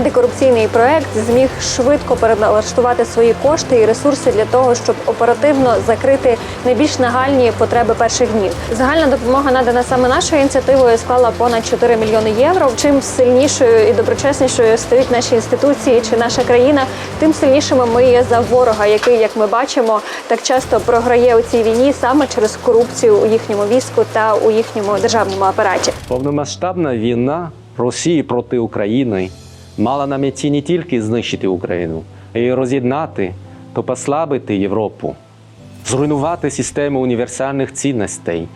антикорупційний проект зміг швидко переналаштувати свої кошти і ресурси для того, щоб оперативно закрити найбільш нагальні потреби перших днів. Загальна допомога надана саме нашою ініціативою склала понад 4 мільйони євро. Чим сильнішою і доброчеснішою стоять наші інституції чи наша країна, тим сильнішими ми є за ворога, який, як ми бачимо, так часто програє у цій війні саме через корупцію у їхньому війську та у їхньому державному апараті. Повномасштабна війна Росії проти України мала на меті не тільки знищити Україну, а й роз'єднати та послабити Європу, зруйнувати систему універсальних цінностей,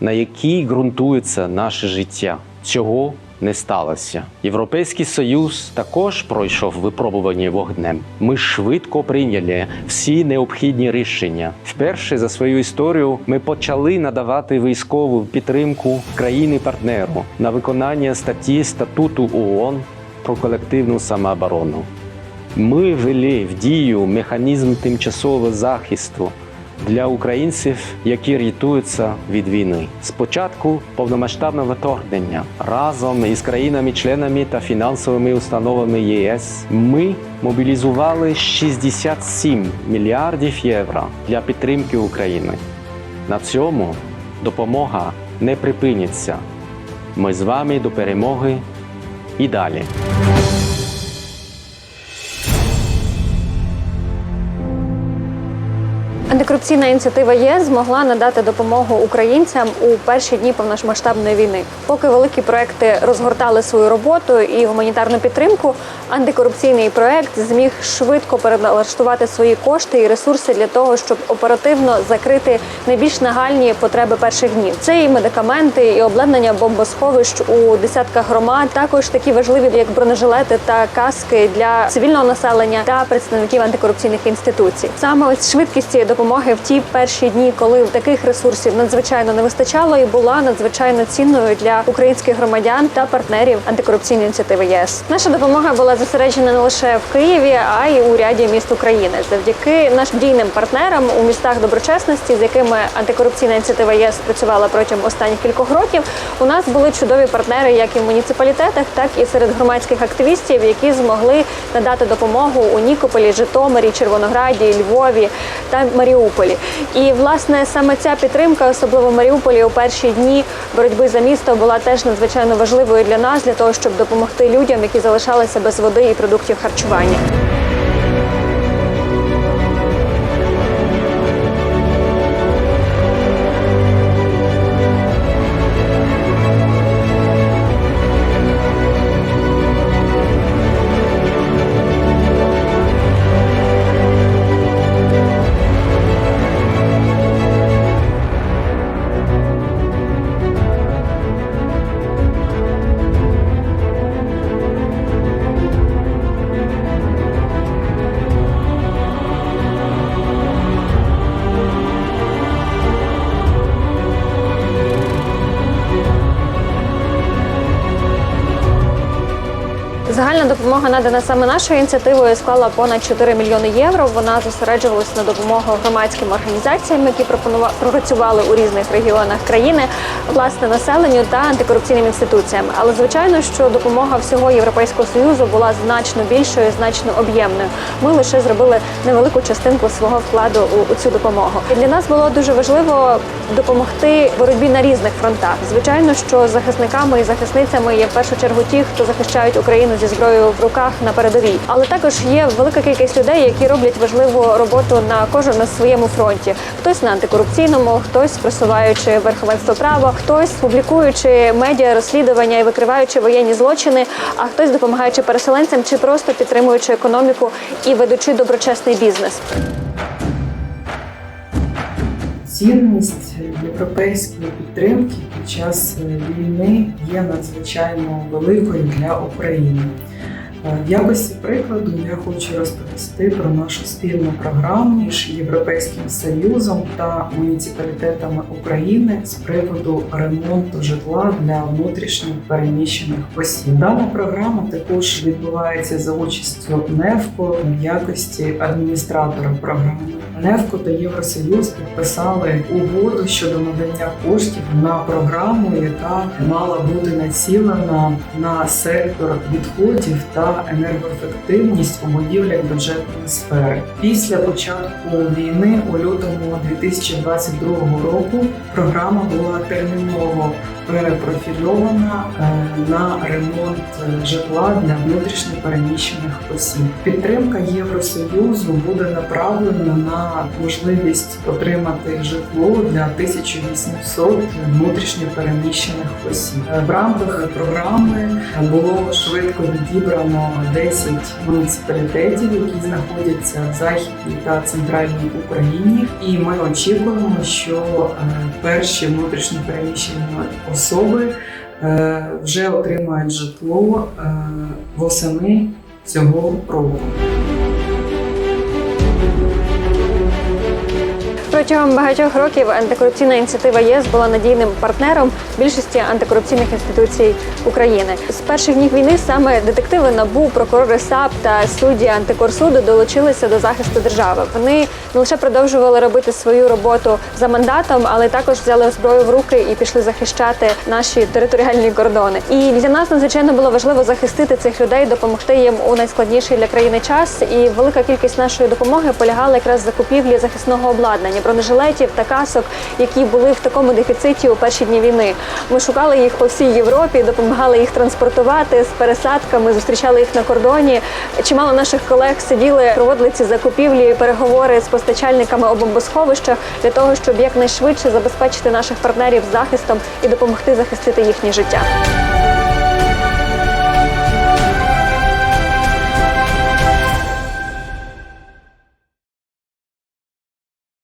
на якій ґрунтується наше життя. Цього не сталося. Європейський Союз також пройшов випробування вогнем. Ми швидко прийняли всі необхідні рішення. Вперше за свою історію ми почали надавати військову підтримку країни-партнеру на виконання статті статуту ООН про колективну самооборону. Ми ввели в дію механізм тимчасового захисту для українців, які рятуються від війни. Спочатку повномасштабного вторгнення разом із країнами-членами та фінансовими установами ЄС ми мобілізували 67 мільярдів євро для підтримки України. На цьому допомога не припиниться. Ми з вами до перемоги і далі. Антикорупційна ініціатива ЄС змогла надати допомогу українцям у перші дні повномасштабної війни. Поки великі проекти розгортали свою роботу і гуманітарну підтримку, антикорупційний проект зміг швидко переналаштувати свої кошти і ресурси для того, щоб оперативно закрити найбільш нагальні потреби перших днів. Це і медикаменти, і обладнання бомбосховищ у десятках громад. Також такі важливі, як бронежилети та каски для цивільного населення та представників антикорупційних інституцій. Саме ось швидкість цієї допомоги в ті перші дні, коли таких ресурсів надзвичайно не вистачало, і була надзвичайно цінною для українських громадян та партнерів антикорупційної ініціативи ЄС. Наша допомога була зосереджена не лише в Києві, а й у ряді міст України. Завдяки нашим дійним партнерам у містах доброчесності, з якими антикорупційна ініціатива єС працювала протягом останніх кількох років. У нас були чудові партнери, як і в муніципалітетах, так і серед громадських активістів, які змогли надати допомогу у Нікополі, Житомирі, Червонограді, Львові та Маріуполі. І власне саме ця підтримка, особливо в Маріуполі, у перші дні боротьби за місто, була теж надзвичайно важливою для нас, для того, щоб допомогти людям, які залишалися без води і продуктів харчування. Загальна допомога надана саме нашою ініціативою склала понад 4 мільйони євро. Вона зосереджувалася на допомогу громадським організаціям, які пропонува- працювали у різних регіонах країни, власне населенню та антикорупційним інституціям. Але звичайно, що допомога всього Європейського союзу була значно більшою, значно об'ємною. Ми лише зробили невелику частинку свого вкладу у, у цю допомогу. І для нас було дуже важливо допомогти боротьбі на різних фронтах. Звичайно, що захисниками і захисницями є в першу чергу ті, хто захищають Україну зі зброєю в руках на передовій. Але також є велика кількість людей, які роблять важливу роботу на кожен на своєму фронті. Хтось на антикорупційному, хтось просуваючи верховенство права, хтось публікуючи медіа розслідування і викриваючи воєнні злочини, а хтось допомагаючи переселенцям чи просто підтримуючи економіку і ведучи доброчесний бізнес. Цінність європейської підтримки під час війни є надзвичайно великою для України. Е, В якості прикладу я хочу розповісти про нашу спільну програму між Європейським Союзом та муніципалітетами України з приводу ремонту житла для внутрішніх переміщених осіб. Дана програма також відбувається за участю НЕФКО в якості адміністратора програми. НЕФКО та Євросоюз підписали угоду щодо надання коштів на програму, яка мала бути націлена на сектор відходів та енергоефективність у будівлях бюджетної сфери. Після початку війни у лютому 2022 року програма була терміново перепрофільована е, на ремонт е, житла для внутрішньо переміщених осіб. Підтримка Євросоюзу буде направлена на можливість отримати житло для 1800 внутрішньо переміщених осіб. Е, В рамках програми було швидко відібрано 10 муніципалітетів, які знаходяться в західній та центральній Україні. І ми очікуємо, що перші внутрішньо переміщені особи е, вже отримають житло е, восени цього року. Протягом багатьох років антикорупційна ініціатива ЄС була надійним партнером більшості антикорупційних інституцій України. З перших днів війни саме детективи НАБУ, прокурори САП та судді антикорсуду долучилися до захисту держави. Вони не лише продовжували робити свою роботу за мандатом, але також взяли зброю в руки і пішли захищати наші територіальні кордони. І для нас надзвичайно було важливо захистити цих людей, допомогти їм у найскладніший для країни час. І велика кількість нашої допомоги полягала якраз в закупівлі захисного обладнання, бронежилетів та касок, які були в такому дефіциті у перші дні війни. Ми шукали їх по всій Європі, допомагали їх транспортувати з пересадками, зустрічали їх на кордоні. Чимало наших колег сиділи, проводили ці закупівлі, переговори з постачальниками у бомбосховищах для того, щоб якнайшвидше забезпечити наших партнерів захистом і допомогти захистити їхнє життя.